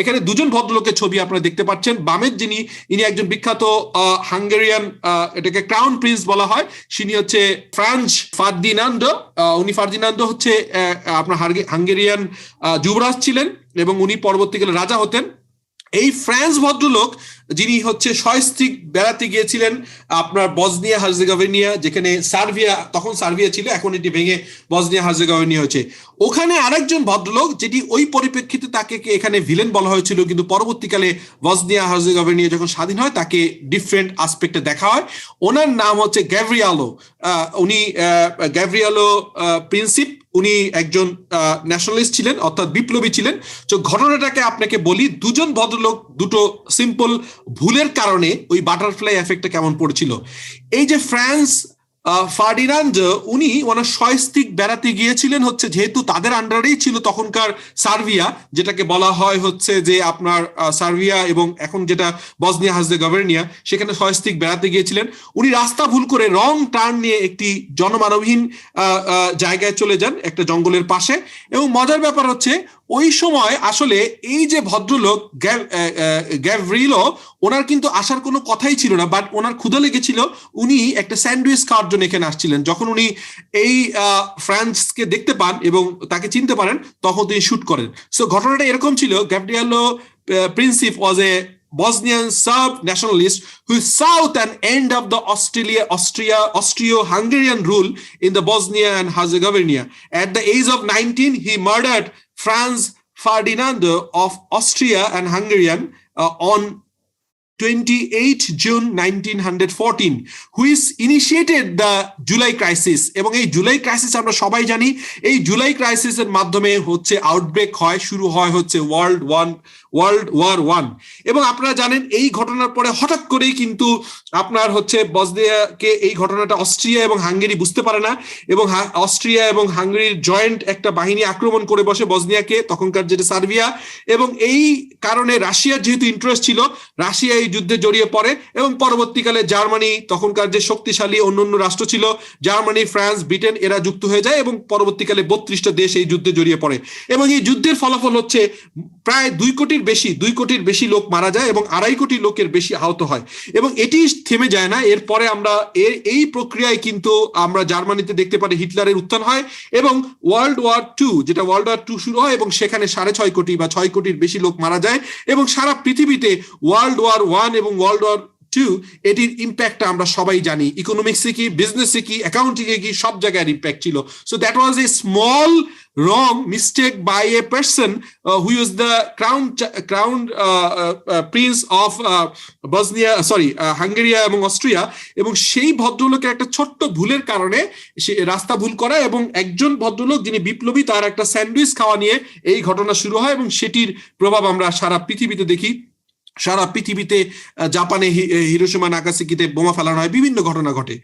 এখানে দুজন ভদ্রলোকের ছবি আপনারা দেখতে পাচ্ছেন। বামের যিনি, ইনি একজন বিখ্যাত হাঙ্গেরিয়ান এটাকে ক্রাউন প্রিন্স বলা হয়। তিনি হচ্ছে ফ্রান্স ফার্দিনান্দ উনি ফার্দিনান্দ হচ্ছে আপনার হাঙ্গেরিয়ান যুবরাজ ছিলেন এবং উনি পরবর্তীকালে রাজা হতেন। এই ফ্রান্স ভদ্রলোক, যিনি হচ্ছে সস্ত্রিক বেড়াতে গিয়েছিলেন আপনার বজনিয়া হার্জেগোভিনিয়া, যেখানে সার্বিয়া, তখন সার্বিয়া ছিল, এখন এটি ভেঙে বজনিয়া হার্জেগোভিনিয়া হয়েছে ওখানে আরেকজন ভদ্রলোক, যেটি ওই পরিপ্রেক্ষিতে তাকে এখানে ভিলেন বলা হয়েছিল, কিন্তু পরবর্তীকালে বজনিয়া হার্জেগোভিনিয়া যখন স্বাধীন হয়, তাকে ডিফারেন্ট আসপেক্টে দেখা হয়। ওনার নাম হচ্ছে গ্যাভরিয়ালো উনি গ্যাভরিয়ালো প্রিন্সিপ উনি একজন ন্যাশনালিস্ট ছিলেন, অর্থাৎ বিপ্লবী ছিলেন। তো ঘটনাটাকে আপনাকে বলি, দুজন ভদ্রলোক দুটো সিম্পল ভুলের কারণে ওই বাটারফ্লাই এফেক্টটা কেমন পড়ছিল? এই যে ফ্রান্স ফার্ডিনান্ড উনি ওনার সস্ত্রিক বেড়াতে গিয়েছিলেন হচ্ছে যেহেতু তাদের আন্ডারেই ছিল তখনকার সার্বিয়া যেটাকে বলা হয় হচ্ছে যে আপনার আহ, সার্বিয়া এবং এখন যেটা বজনিয়া হাজদে গভর্নিয়া সেখানে সস্ত্রিক বেড়াতে গিয়েছিলেন। উনি রাস্তা ভুল করে রং টার্ন নিয়ে একটি জনমানবহীন জায়গায় চলে যান একটা জঙ্গলের পাশে। এবং মজার ব্যাপার হচ্ছে ওই সময় আসলে এই যে ভদ্রলোক গ্যাভরিলো ওনার কিন্তু আসার কোনো কথাই ছিল না বাট ওনার ক্ষুধা লেগেছিল। উনি একটা স্যান্ডউইচ খাওয়ার জন্য এখানে আসছিলেন। যখন উনি এই ফ্রান্সকে দেখতে পান এবং তাকে চিনতে পারেন তখন তিনি শুট করেন। সো ঘটনাটা এরকম ছিল গ্যাব্রিয়ালো প্রিন্সিপ was a Bosnian Serb nationalist who sought an end of the Australia, Austria, Austro-Hungarian rule in the Bosnia and Herzegovina. At the age of 19, he murdered Franz Ferdinand of Austria and Hungarian uh, on 28 June 1914 হুইস initiated the July crisis এবং এই July crisis আমরা সবাই জানি এই জুলাই ক্রাইসিসের মাধ্যমে হচ্ছে outbreak হয় শুরু হয় হচ্ছে world one world war one এবং আপনারা জানেন, এই ঘটনার পরে হঠাৎ করেই কিন্তু আপনার হচ্ছে বসনিয়াকে এই ঘটনাটা অস্ট্রিয়া এবং হাঙ্গেরি বুঝতে পারে না এবং অস্ট্রিয়া এবং হাঙ্গেরির জয়েন্ট একটা বাহিনী আক্রমণ করে বসে বসনিয়াকে, তখনকার যেটা সার্বিয়া। এবং এই কারণে রাশিয়ার যেহেতু ইন্টারেস্ট ছিল, রাশিয়া এই যুদ্ধে জড়িয়ে পড়ে এবং পরবর্তীকালে জার্মানি, তখনকার যে শক্তিশালী অন্য অন্য রাষ্ট্র ছিল, জার্মানি, ফ্রান্স, ব্রিটেন, এরা যুক্ত হয়ে যায় এবং পরবর্তীকালে বত্রিশটা দেশ এই যুদ্ধে জড়িয়ে পড়ে। এবং এই যুদ্ধের ফলাফল হচ্ছে প্রায় দুই কোটির বেশি, দুই কোটির বেশি লোক মারা যায় এবং আড়াই কোটি লোকের বেশি আহত হয়। এবং এটি থেমে যায় না। এরপরে আমরা এই প্রক্রিয়ায় কিন্তু আমরা জার্মানিতে দেখতে পারি হিটলারের উত্থান হয় এবং ওয়ার্ল্ড ওয়ার টু, যেটা ওয়ার্ল্ড ওয়ার টু শুরু হয় এবং সেখানে সাড়ে ছয় কোটি বা ছয় কোটির বেশি লোক মারা যায় এবং সারা পৃথিবীতে ওয়ার্ল্ড ওয়ার ওয়ান এবং ওয়ার্ল্ড ওয়ার টু এটির ইম্প্যাক্টটা আমরা সবাই জানি। ইকোনমিক্সে কি বিজনেসে কি অ্যাকাউন্টিং এ কি সব জায়গায় ইম্প্যাক্ট ছিল। So that was a small wrong mistake by a person uh, uh, uh, prince of uh, Bosnia sorry uh, Hungary এবং অস্ট্রিয়া এবং সেই ভদ্রলোকের একটা ছোট্ট ভুলের কারণে সে রাস্তা ভুল করা এবং একজন ভদ্রলোক যিনি বিপ্লবী তার একটা স্যান্ডউইচ খাওয়া নিয়ে এই ঘটনা শুরু হয় এবং সেটির প্রভাব আমরা সারা পৃথিবীতে দেখি। সারা পৃথিবীতে জাপানে হিরোসীমা নাগাসাকিতে বোমা ফেলানো হয়। বিভিন্ন ঘটনা ঘটে।